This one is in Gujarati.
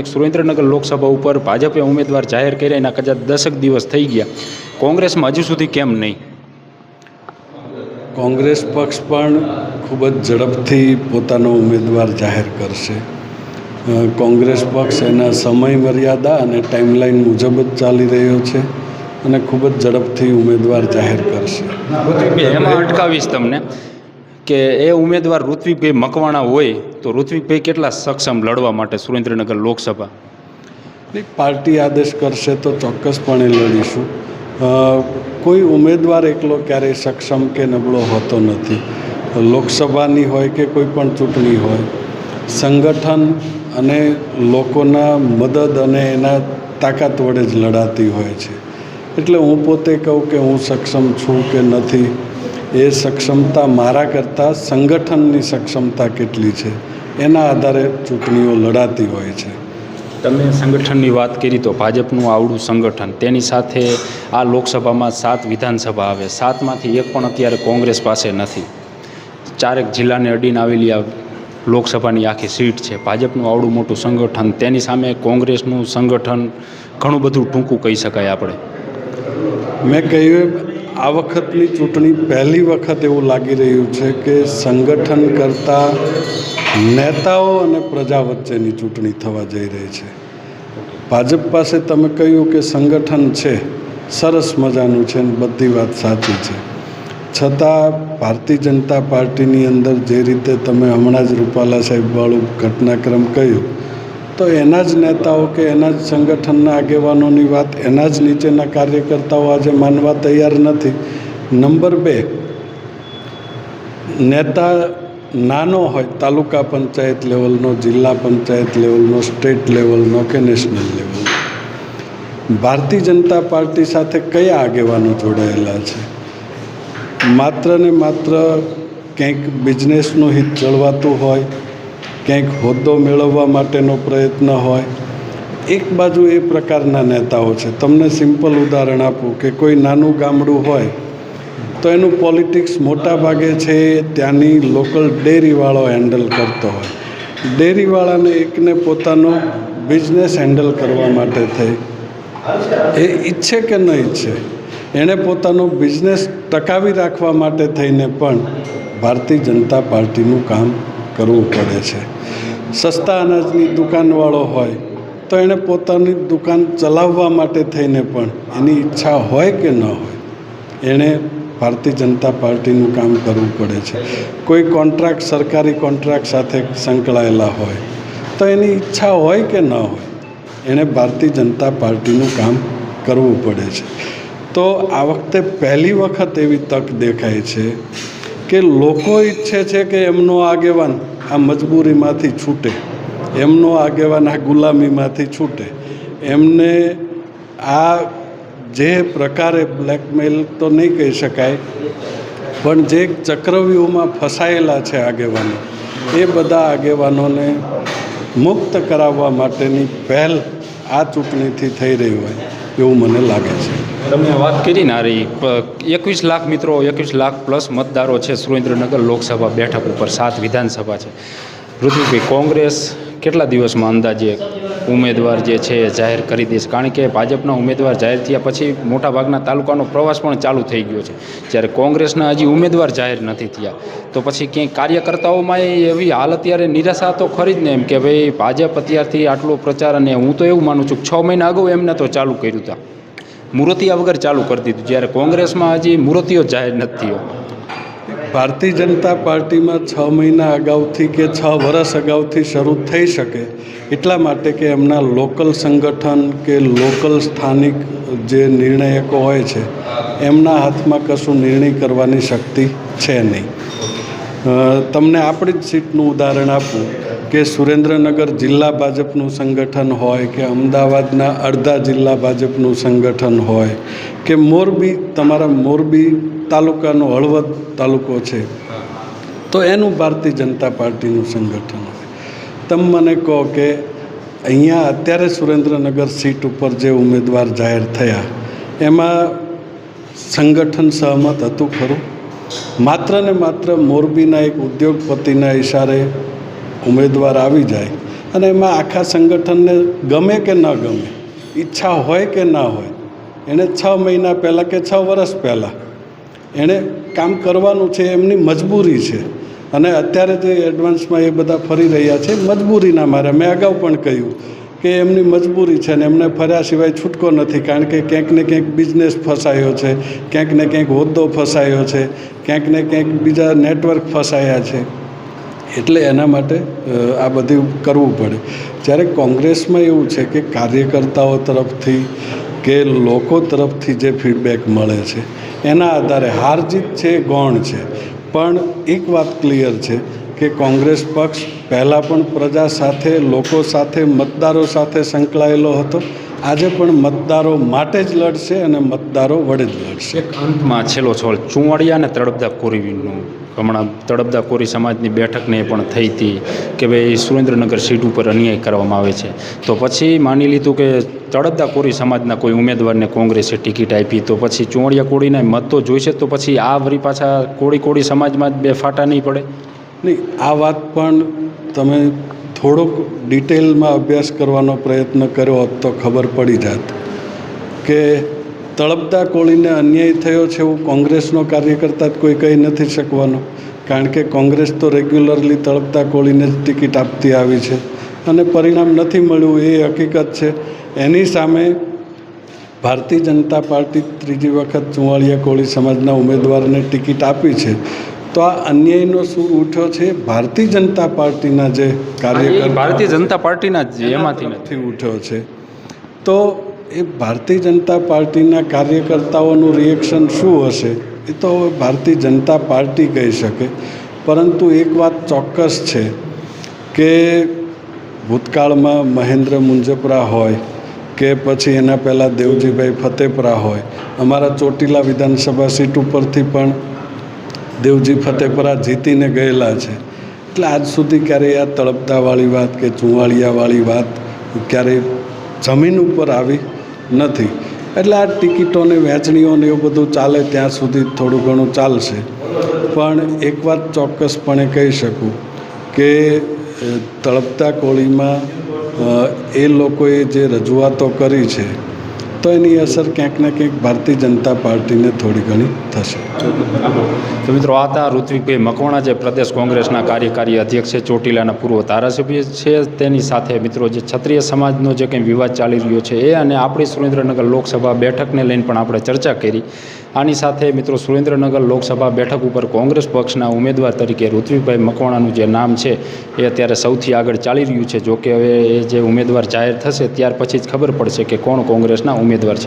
એક સુરેન્દ્રનગર લોકસભા ઉપર ભાજપે ઉમેદવાર જાહેર કર્યા એના કદાચ દસક દિવસ થઈ ગયા. કોંગ્રેસમાં હજુ સુધી કેમ નહીં? કોંગ્રેસ પક્ષ પણ ખૂબ જ ઝડપથી પોતાનો ઉમેદવાર જાહેર કરશે. કોંગ્રેસ પક્ષ એના સમય મર્યાદા અને ટાઈમલાઈન મુજબ જ ચાલી રહ્યો છે અને ખૂબ જ ઝડપથી ઉમેદવાર જાહેર કરશે. એમાં અટકાવીશ તમને. કે એ ઉમેદવાર ઋત્વિકભાઈ મકવાણા હોય, તો ઋત્વિકભાઈ કેટલા સક્ષમ લડવા માટે સુરેન્દ્રનગર લોકસભા? પાર્ટી આદેશ કરશે તો ચોક્કસપણે લડીશું. કોઈ ઉમેદવાર એકલો ક્યારેય સક્ષમ કે નબળો હોતો નથી. લોકસભાની હોય કે કોઈ પણ ચૂંટણી હોય, સંગઠન અને લોકોના મદદ અને એના તાકાત વડે જ લડાતી હોય છે. એટલે હું પોતે કહું કે હું સક્ષમ છું કે નથી. એ સક્ષમતા મારા કરતાં સંગઠનની સક્ષમતા કેટલી છે? એના આધારે ચૂંટણીઓ લડાતી હોય છે. તમે સંગઠનની વાત કરી તો ભાજપનું આવડું સંગઠન તેની સાથે આ લોકસભામાં સાત વિધાનસભા આવે. સાતમાંથી એક પણ અત્યારે કોંગ્રેસ પાસે નથી. ચારેક જિલ્લાને અડીને આવેલી આ લોકસભાની આખી સીટ છે. ભાજપનું આવડું મોટું સંગઠન તેની સામે કોંગ્રેસનું સંગઠન ઘણું બધું ટૂંકું કહી શકાય આપણે. મેં કહ્યું આ વખતની ચૂંટણી પહેલી વખત એવું લાગી રહ્યું છે કે સંગઠન કરતાં નેતાઓ અને પ્રજા વચ્ચેની ચૂંટણી થવા જઈ રહી છે. ભાજપ પાસે તમે કહ્યું કે સંગઠન છે, સરસ મજાનું છે ને બધી વાત સાચી છે. છતાં ભારતીય જનતા પાર્ટીની અંદર જે રીતે તમે હમણાં જ રૂપાલા સાહેબવાળું ઘટનાક્રમ કહ્યું તો એના જ નેતાઓ કે એના જ સંગઠનના આગેવાનોની વાત, એના જ નીચેના કાર્યકર્તાઓ આજે માનવા તૈયાર નથી. નંબર બે, નેતા નાનો હોય, તાલુકા પંચાયત લેવલનો, જિલ્લા પંચાયત લેવલનો, સ્ટેટ લેવલનો કે નેશનલ લેવલનો. ભારતીય જનતા પાર્ટી સાથે કયા આગેવાનો જોડાયેલા છે? માત્ર ને માત્ર કંઈક બિઝનેસનું હિત ચળવાતું હોય ક્યાંક હોદ્દો મેળવવા માટેનો પ્રયત્ન હોય. એક બાજુ એ પ્રકારના નેતાઓ છે. તમને સિમ્પલ ઉદાહરણ આપું કે કોઈ નાનું ગામડું હોય, તો એનું પોલિટિક્સ મોટા ભાગે છે ત્યાંની લોકલ ડેરીવાળો હેન્ડલ કરતો હોય. ડેરીવાળાને એકને પોતાનો બિઝનેસ હેન્ડલ કરવા માટે થઈ. એ ઈચ્છે કે ન ઈચ્છે, એણે પોતાનો બિઝનેસ ટકાવી રાખવા માટે થઈને પણ ભારતીય જનતા પાર્ટીનું કામ કરવું પડે છે. સસ્તા અનાજની દુકાનવાળો હોય, તો એણે પોતાની દુકાન ચલાવવા માટે થઈને પણ એની ઈચ્છા હોય કે ન હોય, એણે ભારતીય જનતા પાર્ટીનું કામ કરવું પડે છે. કોઈ કોન્ટ્રાક્ટ, સરકારી કોન્ટ્રાક્ટ સાથે સંકળાયેલા હોય, તો એની ઈચ્છા હોય કે ન હોય, એણે ભારતીય જનતા પાર્ટીનું કામ કરવું પડે છે. તો આ વખતે પહેલી વખત એવી તક દેખાય છે કે લોકો ઈચ્છે છે કે એમનો આગેવાન આ મજબૂરીમાંથી છૂટે. એમનો આગેવાન આ ગુલામીમાંથી છૂટે. એમને આ જે પ્રકારે બ્લેકમેલ તો નહીં કહી શકાય, પણ જે ચક્રવ્યૂહમાં ફસાયેલા છે આગેવાનો, એ બધા આગેવાનોને મુક્ત કરાવવા માટેની પહેલ આ ચૂંટણીથી થઈ રહી હોય એવું મને લાગે છે. તમે વાત કરી નારી એકવીસ લાખ મિત્રો, એકવીસ લાખ પ્લસ મતદારો છે સુરેન્દ્રનગર લોકસભા બેઠક ઉપર, સાત વિધાનસભા છે. પૃથ્વીભાઈ કોંગ્રેસ કેટલા દિવસમાં અંદાજે ઉમેદવાર જે છે જાહેર કરી દેશે? કારણ કે ભાજપના ઉમેદવાર જાહેર થયા પછી મોટાભાગના તાલુકાનો પ્રવાસ પણ ચાલુ થઈ ગયો છે. જ્યારે કોંગ્રેસના હજી ઉમેદવાર જાહેર નથી થયા. તો પછી ક્યાંય કાર્યકર્તાઓમાં એવી હાલ અત્યારે નિરાશા તો ખરી જ ને એમ કે ભાઈ ભાજપ અત્યારથી આટલો પ્રચાર અને હું તો એવું માનું છું છ મહિના અગાઉ એમને તો ચાલુ કર્યું હતા મૂર્તિયા વગર ચાલુ કરી દીધું. જ્યારે કોંગ્રેસમાં હજી મૂર્તિઓ જાહેર નથી થયો. ભારતીય જનતા પાર્ટીમાં છ મહિના અગાઉથી કે છ વર્ષ અગાઉથી શરૂ થઈ શકે એટલા માટે કે એમના લોકલ સંગઠન કે લોકલ સ્થાનિક જે નિર્ણયકો હોય છે, એમના હાથમાં કશું નિર્ણય કરવાની શક્તિ છે નહીં. તમને આપણી જ સીટનું ઉદાહરણ આપું. કે સુરેન્દ્રનગર જિલ્લા ભાજપનું સંગઠન હોય કે અમદાવાદના અડધા જિલ્લા ભાજપનું સંગઠન હોય કે મોરબી, તમારા મોરબી તાલુકાનો હળવદ તાલુકો છે, તો એનું ભારતીય જનતા પાર્ટીનું સંગઠન હોય. તમે મને કહો કે અહીંયા અત્યારે સુરેન્દ્રનગર સીટ ઉપર જે ઉમેદવાર જાહેર થયા, એમાં સંગઠન સહમત હતું ખરું? માત્ર ને માત્ર મોરબીના એક ઉદ્યોગપતિના ઈશારે ઉમેદવાર આવી જાય અને એમાં આખા સંગઠનને ગમે કે ન ગમે, ઈચ્છા હોય કે ના હોય, એણે છ મહિના પહેલાં કે છ વર્ષ પહેલાં એણે કામ કરવાનું છે, એમની મજબૂરી છે. અને અત્યારે જે એડવાન્સમાં એ બધા ફરી રહ્યા છે, મજબૂરીના મારે. મેં અગાઉ પણ કહ્યું કે એમની મજબૂરી છે ને એમને ફર્યા સિવાય છૂટકો નથી, કારણ કે ક્યાંક ને ક્યાંક બિઝનેસ ફસાયો છે, ક્યાંક ને ક્યાંક હોદ્દો ફસાયો છે, ક્યાંક ને ક્યાંક બીજા નેટવર્ક ફસાયા છે. એટલે એના માટે આ બધું કરવું પડે. જ્યારે કોંગ્રેસમાં એવું છે કે કાર્યકર્તાઓ તરફથી કે લોકો તરફથી જે ફીડબેક મળે છે, એના આધારે હાર જીત છે ગૌણ છે. પણ એક વાત ક્લિયર છે કે કોંગ્રેસ પક્ષ પહેલાં પણ પ્રજા સાથે, લોકો સાથે, મતદારો સાથે સંકળાયેલો હતો. આજે પણ મતદારો માટે જ લડશે અને મતદારો વડે જ લડશે. એક અંતમાં છેલ્લો સવાલ, ચુંવાડિયા અને તળપદા કોરીનું હમણાં તળપદા કોરી સમાજની બેઠકને પણ થઈ હતી કે ભાઈ સુરેન્દ્રનગર સીટ ઉપર અન્યાય કરવામાં આવે છે. તો પછી માની લીધું કે તળપદા કોરી સમાજના કોઈ ઉમેદવારને કોંગ્રેસે ટિકિટ આપી, તો પછી ચુંવાડિયા કોળીના મત તો જોઈશે તો પછી આ વળી પાછા કોળી કોળી સમાજમાં જ બે ફાટા નહીં પડે? નહીં, આ વાત પણ તમે થોડોક ડિટેલમાં અભ્યાસ કરવાનો પ્રયત્ન કર્યો હોત તો ખબર પડી જાત કે તળપદા કોળીને અન્યાય થયો છે એવું કોંગ્રેસનો કાર્યકર્તા જ કોઈ કહી નથી શકવાનો. કારણ કે કોંગ્રેસ તો રેગ્યુલરલી તળપતા કોળીને જ ટિકિટ આપતી આવી છે. અને પરિણામ નથી મળ્યું એ હકીકત છે. એની સામે ભારતીય જનતા પાર્ટી ત્રીજી વખત ચુંવાળિયા કોળી સમાજના ઉમેદવારને ટિકિટ આપી છે. તો આ અન્યાયનો સૂર ઉઠ્યો છે ભારતીય જનતા પાર્ટીના જે કાર્યકર ભારતીય જનતા પાર્ટીના જ એમાંથી નથી. ઉઠ્યો છે. તો એ ભારતીય જનતા પાર્ટીના કાર્યકર્તાઓનું રિએક્શન શું હશે? એ તો હવે ભારતીય જનતા પાર્ટી કહી શકે. પરંતુ એક વાત ચોક્કસ છે કે ભૂતકાળમાં મહેન્દ્ર મુંજપરા હોય કે પછી એના પહેલાં દેવજીભાઈ ફતેપરા હોય, અમારા ચોટીલા વિધાનસભા સીટ ઉપરથી પણ દેવજી ફતેપરા જીતીને ગયેલા છે. એટલે આજ સુધી ક્યારેય આ તળપદાવાળી વાત કે ચુંવાળિયાવાળી વાત ક્યારેય જમીન ઉપર આવી નથી. એટલે આ ટિકિટોને વહેંચણીઓને એવું બધું ચાલે ત્યાં સુધી થોડું ઘણું ચાલશે. પણ એક વાત ચોક્કસપણે કહી શકું કે તળપતા કોળીમાં એ લોકોએ જે રજૂઆતો કરી છે તો એની અસર ક્યાંક ને ક્યાંક ભારતીય જનતા પાર્ટીને થોડી ઘણી થશે. તો મિત્રો, આ હતા ઋત્વિકભાઈ મકવાણા, જે પ્રદેશ કોંગ્રેસના કાર્યકારી અધ્યક્ષ છે ચોટીલાના પૂર્વ ધારાસભ્ય છે. તેની સાથે મિત્રો, જે ક્ષત્રિય સમાજનો જે કંઈ વિવાદ ચાલી રહ્યો છે, એ અને આપણી સુરેન્દ્રનગર લોકસભા બેઠકને લઈને પણ આપણે ચર્ચા કરી. આની સાથે મિત્રો સુરેન્દ્રનગર લોકસભા બેઠક ઉપર કોંગ્રેસ પક્ષના ઉમેદવાર તરીકે ઋત્વિકભાઈ મકવાણાનું જે નામ છે, એ અત્યારે સૌથી આગળ ચાલી રહ્યું છે. જોકે હવે એ જે ઉમેદવાર જાહેર થશે, ત્યાર પછી જ ખબર પડશે કે કોણ કોંગ્રેસના ઉમેદવાર છે.